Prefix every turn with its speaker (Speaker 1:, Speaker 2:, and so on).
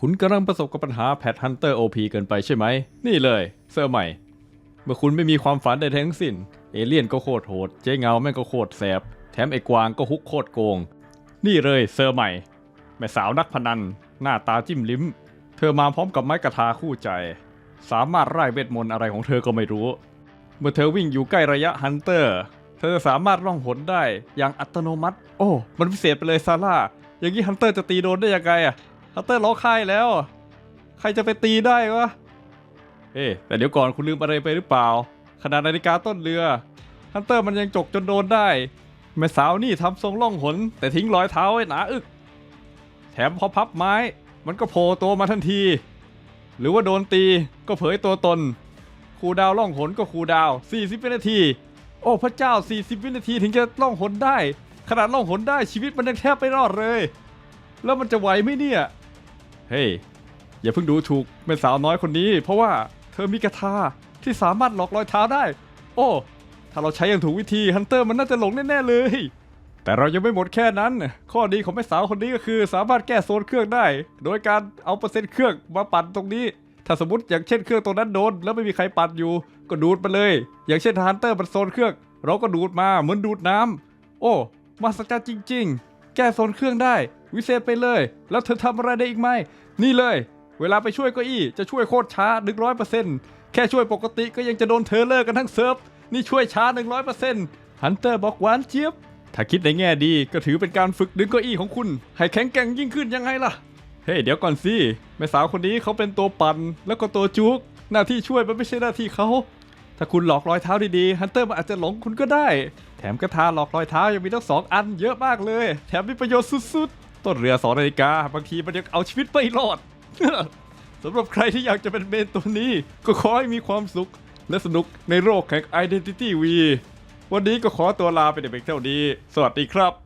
Speaker 1: คุณกำลังประสบกับปัญหาแพทฮันเตอร์โอพีเกินไปใช่ไหม นี่เลยเซอร์ใหม่ เมื่อคุณไม่มีความฝันใดทั้งสิ้น เอเลี่ยนก็โคตรโหด เจ๊เงาแม่งก็โคตรแสบ แถมไอ้กวางก็ฮุกโคตรโกง นี่เลยเซอร์ใหม่ แม่สาวนักพนัน หน้าตาจิ้มลิ้ม เธอมาพร้อมกับไม้กระทาคู่ใจ สามารถไล่เวทมนต์อะไรของเธอก็ไม่รู้ เมื่อเธอวิ่งอยู่ใกล้ระยะฮันเตอร์ เธอจะสามารถล่องหนได้อย่างอัตโนมัติ โอ้ มันพิเศษไปเลยซาร่า อย่างนี้ฮันเตอร์จะตีโดนได้ยังไงอะ ฮันเตอร์ร้องไห้แล้ว ใครจะไปตีได้วะ เอ๊แต่เดี๋ยวก่อนคุณลืมอะไรไปหรือเปล่า ขนาดนาฬิกาต้นเรือ ฮันเตอร์มันยังจกจนโดนได้ แม่สาวนี่ทำทรงล่องหน แต่ทิ้งรอยเท้าไว้หนาอึก แถมพอพับไม้ มันก็โผล่ตัวมาทันที หรือว่าโดนตีก็เผยตัวตน คูดาวล่องหนก็คูดาว 40วินาที โอ้พระเจ้า 40 วินาทีถึงจะล่องหนได้ ขนาดล่องหนได้ชีวิตมันยังแทบไม่รอดเลย แล้วมันจะไหวไหมเนี่ย เฮ้ย อย่าเพิ่งดูถูกแม่สาวน้อยคนนี้ เพราะว่าเธอมีกระทาที่สามารถหลอกรอยเท้าได้ โอ้ ถ้าเราใช้อย่างถูกวิธีฮันเตอร์มันน่าจะหลงแน่ๆเลย แต่เรายังไม่หมดแค่นั้น ข้อดีของแม่สาวคนนี้ก็คือ สามารถแก้โซนเครื่องได้ โดยการเอาเปอร์เซ็นต์เครื่องมาปั่นตรงนี้ ถ้าสมมติอย่างเช่นเครื่องตรงนั้นโดนแล้วไม่มีใครปั่นอยู่ ก็ดูดมาเลย อย่างเช่นฮันเตอร์มันโซนเครื่อง เราก็ดูดมาเหมือนดูดน้ำโอ้มาสจัรจริง ๆ แก้โซนเครื่องได้ วิเศษไปเลย แล้วเธอทำอะไรได้อีกไหม นี่เลย เวลาไปช่วยเก็อี้จะช่วยโคตรช้า100%แค่ช่วยปกติก็ยังจะโดนเธอเลิกกันทั้งเซิร์ฟ นี่ช่วยช้า100%ฮันเตอร์บอกหวานเจี๊ยบ ถ้าคิดในแง่ดีก็ถือเป็นการฝึกดึงเก้าอี้ของคุณ ให้แข็งแกร่งยิ่งขึ้นยังไงล่ะ เฮ้ยเดี๋ยวก่อนสิแม่สาวคนนี้เขาเป็นตัวปั่นแล้วก็ตัวจุก หน้าที่ช่วยมันไม่ใช่หน้าที่เขาถ้าคุณหลอกรอยเท้าดีๆ ฮันเตอร์มันอาจจะหลงคุณก็ได้ แถมกระทาหลอกรอยเท้ายังมีทั้งสองอันเยอะมากเลย แถมมีประโยชน์สุดๆ ต้นเรือสองนาฬิกาบางทีมันยังเอาชีวิตไม่รอดสำหรับใครที่อยากจะเป็นเมนตัวนี้ ก็ขอให้มีความสุข และสนุกในโลกแห่ง Identity V วันนี้ก็ขอตัวลาไปแต่เพียงเท่านี้ สวัสดีครับ